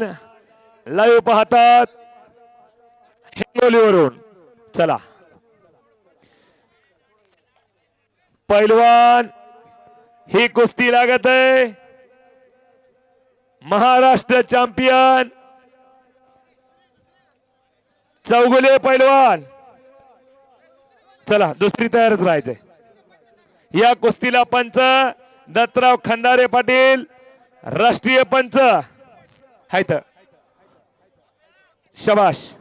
Live पाहतात हिंगोलीवरून. चला. पैलवान ही कुस्ती लागत आहे. महाराष्ट्र चॅम्पियन. चौगुले पैलवान. चला दुसरी तयारच राहायचंय. या कुस्तीला पंच दत्तराव खंदारे पाटील राष्ट्रीय पंच. हायत. शबाश.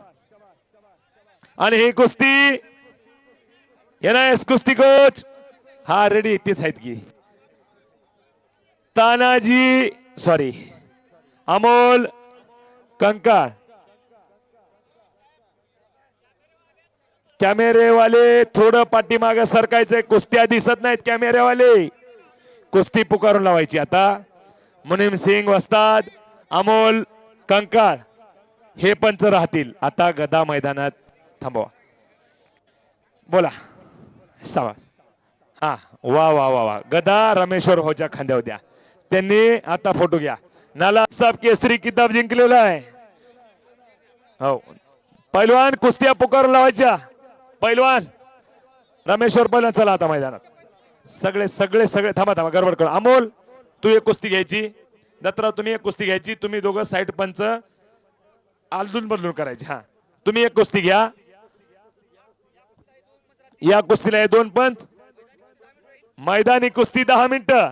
आणि ही कुस्ती. एस कुस्ती कोच. हा रेडी तेच आहेत की. तानाजी सॉरी अमोल कंकाळ कॅमेरेवाले थोडं पाठीमाग सरकायचंय. कुस्त्या दिसत नाहीत कॅमेरेवाले. कुस्ती पुकारून लावायची आता. मुनीम सिंग वस्ताद. अमोल कंकाळ हे पंच राहतील. आता गदा मैदानात थांबवा. बोला. सावा हा. वा वा वा वा. गदा रमेश्वर होच्या खांद्यावर द्या. त्यांनी आता फोटो घ्या. नाला साहेब केसरी किताब जिंकलेला आहे. हो. पैलवान कुस्त्या पुकार लावायच्या. पैलवान. रमेश्वर पैलवान चला आता मैदानात. सगळे सगळे सगळे. थांबा थांबा. गडबड करू. अमोल तू एक कुस्ती घ्यायची. दत्तराव तुम्ही एक कुस्ती घ्यायची तुम्ही दोघं साईड पंच आलदून बदलून करायची हा. तुम्ही एक कुस्ती घ्या. या कुस्तीला हे दोन पंच. मैदानी कुस्ती दहा मिनिटं.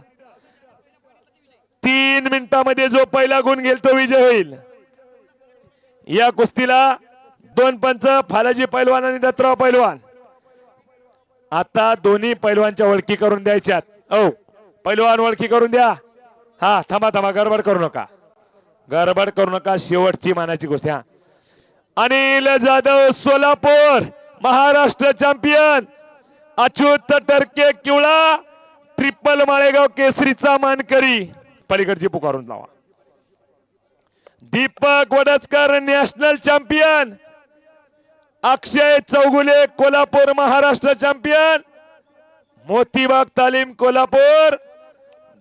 तीन मिनिटामध्ये जो पहिला गुण घेईल तो विजय होईल. या कुस्तीला दोन पंच फालाजी पैलवान आणि दत्तराव पैलवान. आता दोन्ही पैलवानच्या ओळखी करून द्यायच्यात. औ पैलवान ओळखी करून द्या. हा थांबा थांबा गडबड करू नका. गडबड करू नका शेवटची मानाची गोष्ट हा. अनिल जाधव सोलापूर महाराष्ट्र चॅम्पियन. अच्युत टर्के किवळा. ट्रिपल माळेगाव केसरीचा मानकरी. पलीकडची पुकारून लावा. Deepak Vadachkar national champion. Akshay Chougule Kolhapur Maharashtra champion. Motibag तालीम कोल्हापूर.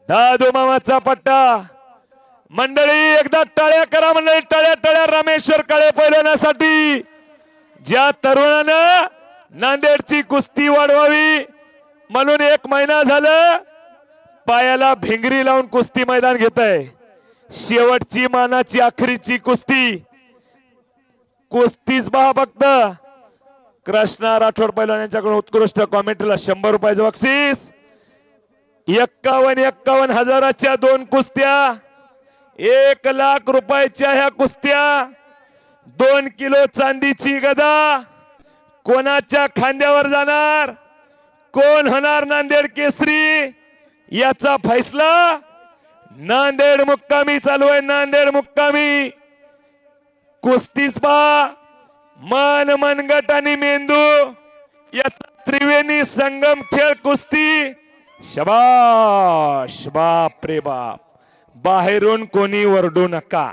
दादू मामाचा पट्टा. मंडळी एकदा टाळ्या करा मंडळी टाळ्या टाळ्या. रामेश्वर काळे पैलवानासाठी ज्या तरुणानं नांदेडची कुस्ती वाढवावी म्हणून एक महिना झालं पायाला भिंगरी लावून कुस्ती मैदान घेत आहे शेवटची मानाची अखेरीची कुस्ती. कुस्तीच पहा फक्त. कृष्णा राठोड पैलवान यांच्याकडून उत्कृष्ट कॉमेंट्रीला शंभर रुपयाचं बक्षीस. एक्कावन्न एक्कावन्न हजाराच्या दोन कुस्त्या एक लाख रुपयाच्या ह्या कुस्त्या दोन किलो चांदीची गदा. कोणाच्या खांद्यावर जाणार? कोण होणार नांदेड केसरी? याचा फैसला नांदेड मुक्कामी चालू आहे. नांदेड मुक्कामी. कुस्तीच पा मन मनगट आणि मेंदू. याचा त्रिवेणी संगम खेळ कुस्ती. शबाश बाप रे बाप. बाहेरून कोणी वरडू नका.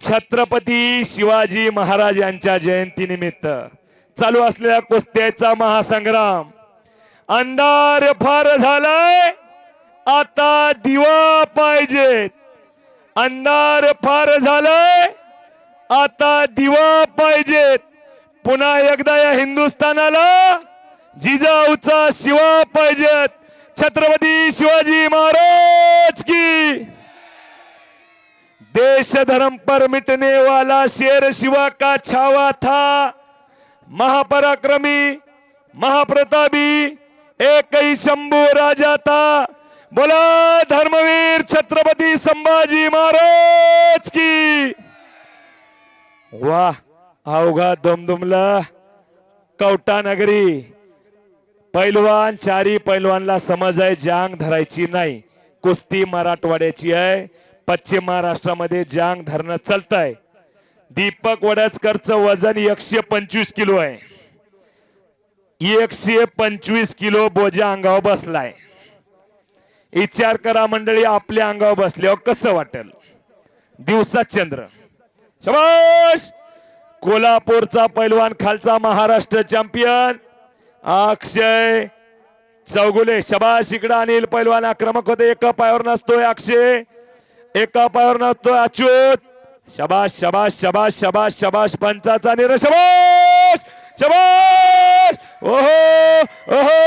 छत्रपती शिवाजी महाराज यांच्या जयंतीनिमित्त चालू असलेल्या कुस्त्याचा महासंग्राम अंधार फार झालाय आता दिवा पाहिजेत अंधार फार झालाय आता दिवा पाहिजेत पुन्हा एकदा या हिंदुस्थानाला जिजाऊचा शिवा पाहिजेत. छत्रपती शिवाजी महाराज की. देश धर्म पर मिटने वाला शेर शिवा का छावा था? महापराक्रमी महाप्रतापी एक ही शंभू राजा था? बोला धर्मवीर छत्रपती संभाजी महाराज की. वाह अवघा दुमदुमला कवटा नगरी पैलवान चारी पैलवानला समज आहे जांग धरायची नाही. कुस्ती मराठवाड्याची आहे. पश्चिम महाराष्ट्रामध्ये जांग धरणं चालत आहे दीपक वडचकरचं वजन एकशे पंचवीस किलो आहे. एकशे पंचवीस किलो बोजा अंगावर बसलाय. विचार करा मंडळी आपल्या अंगावर बसल्यावर कसं वाटेल? दिवसात चंद्र. शबाश! कोल्हापूरचा पैलवान खालचा महाराष्ट्र चॅम्पियन. अक्षय चौगुले शबाश इकडं अनिल पैलवान आक्रमक होते. एका पायावर नसतोय अक्षय. एका पायावर नसतोय अच्युत. शबाश शबाश शबाश शबाश शबाश पंचाचा निर शबाश शबाश ओहो ओहो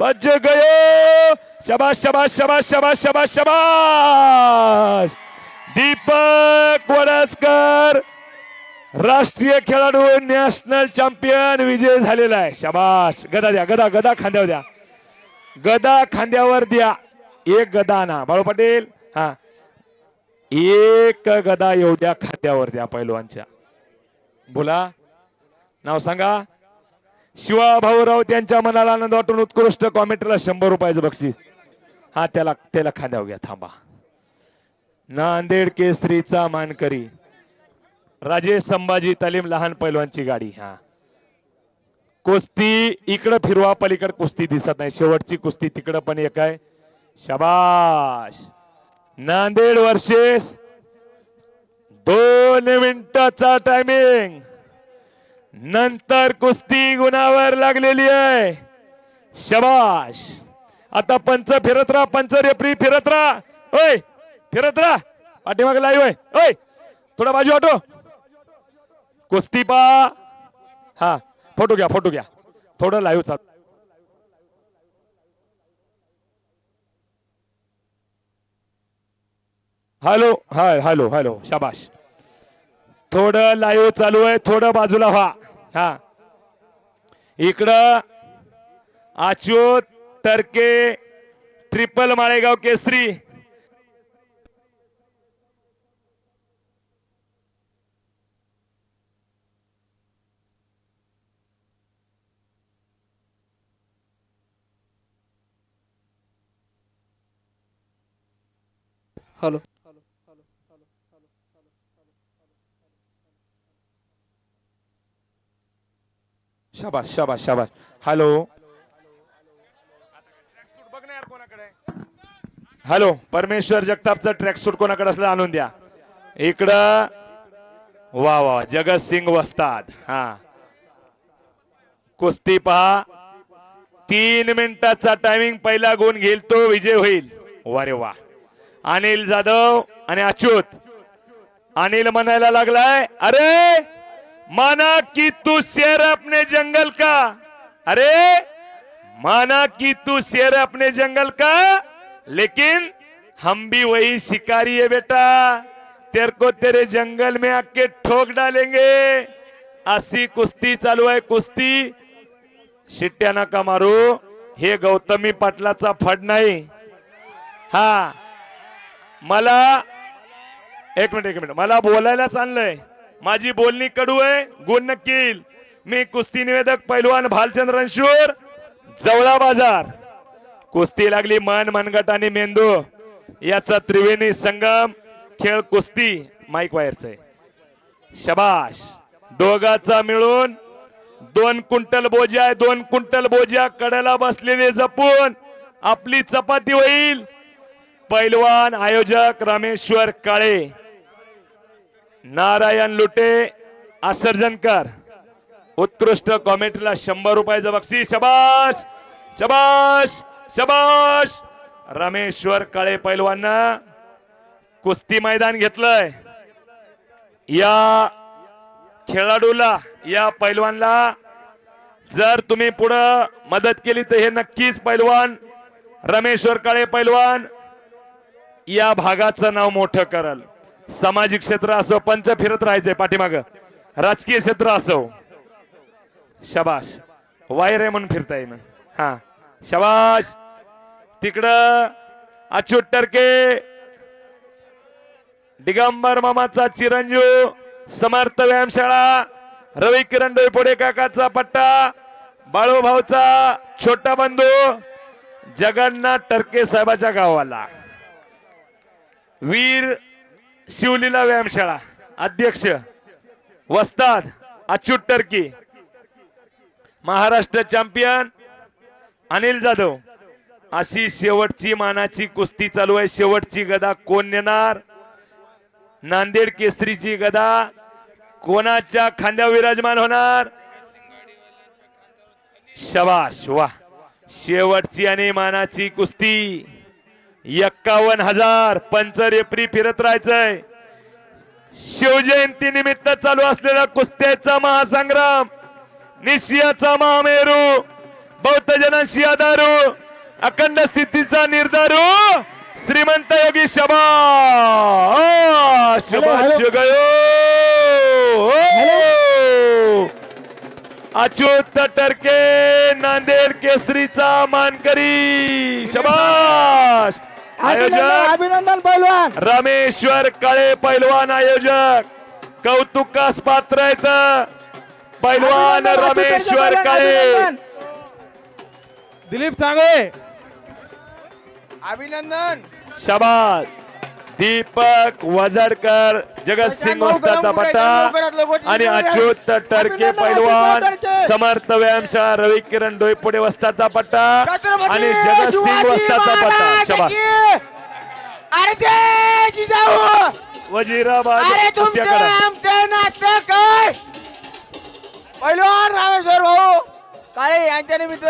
बज गयो. शबाश शबाश शबाश शबाश शबाश शबाश दीपक वडाचकर राष्ट्रीय खेळाडू नॅशनल चॅम्पियन विजय झालेला आहे. शबाश गदा द्या गदा गदा खांद्यावर द्या. गदा खांद्यावर द्या. एक गदा ना. बाळू पाटील हा. एक गदा येऊ द्या खांद्यावर द्या पैलवानच्या. बोला नाव सांगा. शिवा भाऊराव त्यांच्या मनाला आनंद वाटून उत्कृष्ट कॉमेंटला शंभर रुपयाचं बक्षीस. हा त्याला त्याला खांद्यावर घ्या. थांबा. नांदेड केसरीचा मानकरी. राजे संभाजी तालीम लहान पैलवानची गाडी. हा. कुस्ती इकडं फिरवा पलीकडे कुस्ती दिसत नाही. शेवटची कुस्ती तिकडं पण एक आहे. शबाश. नांदेड वर्षेस दोन मिनिटाचा टायमिंग नंतर कुस्ती गुणावर लागलेली आहे. शबाश. आता पंच फिरत राहा पंच रेफरी फिरत राहा. ओय फिरत राहा. पाठीमागे लाईव्ह आहे. ओय थोडा बाजू हटो कुस्ती पा हा फोटो घ्या फोटो घ्या. थोडं लाईव्ह चाल. हॅलो हाय हॅलो हॅलो शाबाश. थोडं लाईव्ह चालू आहे थोडं बाजूला व्हा. हा. इकडं अच्युत तर्के ट्रिपल माळेगाव केसरी. हॅलो शाबाश शाबाश शाबाश हॅलो हॅलो परमेश्वर जगतापचं ट्रॅक सूट कोणाकडे असलं आणून द्या. इकडं. वा वा जगत सिंग वस्ताद. हा. कुस्ती पहा. तीन मिनिटाचा टायमिंग पहिला गुण घेईल तो विजय होईल. वारे वा. अनिल जाधव आणि अच्युत. अनिल म्हणायला लागलाय अरे माना की तू शेर अपने जंगल का? अरे माना की तू शेर अपने जंगल का? लेकिन हम भी वही शिकारी है बेटा। तेरे को तेरे जंगल में आके ठोक डालेंगे। अशी कुस्ती चालू आहे कुस्ती शिट्ट्या नका मारू. हे गौतमी पाटलाचा फड नाही. हा मला एक मिनिट एक मिनिट. मला बोलायला चाललंय. माझी बोलणी कडू आहे गुण नक्की मी कुस्ती निवेदक पैलवान भालचंद्र रणशूर जवळा बाजार. कुस्ती लागली मन मनगट आणि मेंदू. याचा त्रिवेणी संगम खेळ कुस्ती माईक वायरचा. आहे शबाश. दोघाचा मिळून दोन कुंटल बोजा आहे दोन कुंटल बोजा कड्याला बसलेले जपून आपली चपाती होईल. पैलवान आयोजक रामेश्वर काळे नारायण लुटे आसर्जनकर. उत्कृष्ट कॉमेंटला शंभर रुपयाचं बक्षीस. शबाश शबाश शबाश रामेश्वर काळे पैलवांना कुस्ती मैदान घेतलंय. या खेळाडूला या पैलवानला जर तुम्ही पुढं मदत केली तर हे नक्कीच पैलवान रमेश्वर काळे पैलवान या भागाचं नाव मोठं करल. सामाजिक क्षेत्र असो पंच फिरत राहायचंय पाठीमाग. राजकीय क्षेत्र असो. शबाश. वायर आहे म्हणून फिरता येईन हा. शबाश. तिकडं अच्युत टर्के दिगंबर मामाचा चिरंजीव समर्थ व्यायामशाळा रवी किरण डोईपोडे काकाचा पट्टा बाळूभाऊचा छोटा बंधू जगन्नाथ टर्के साहेबाच्या गावाला. वीर शिवलीला व्यायामशाळा अध्यक्ष वस्ताद अच्युत टर्की महाराष्ट्र चॅम्पियन अनिल जाधव. अशी शेवटची मानाची कुस्ती चालू आहे. शेवटची गदा कोण नेणार? नांदेड केसरीची गदा कोणाच्या खांद्यावर विराजमान होणार? शबाश वा शेवटची आणि मानाची कुस्ती. एक्कावन्न हजार पंच रेपरी फिरत राहायचंय. शिवजयंती निमित्त चालू असलेला कुस्त्याचा महासंग्राम निशियाचा महामेरू बौद्ध जनांशी आधारू अखंड स्थितीचा निर्धारू श्रीमंत योगी शबा. अच्युत टर्के नांदेड केसरीचा मानकरी शबाश. आयोजक अभिनंदन पैलवान. रमेश्वर काळे पैलवान आयोजक. कौतुकास पात्र आहेत. पैलवान रमेश्वर काळे. दिलीप सांगळे अभिनंदन. शबाद दीपक वजडकर जगतसिंग वस्ताचा पट्टा आणि अच्युत टर्के पैलवान. समर्थ व्यायामशाळा रवी किरण डोईपुडे वस्ताचा पट्टा आणि जगतसिंग वस्ताचा पट्टा. शबाद अरे ते जिजाऊ! वजीराबाद अरे तुमचं कुस्त्याकडे. आमचं नातं काय? रामेश्वर भाऊ काळे यांच्या निमित्त.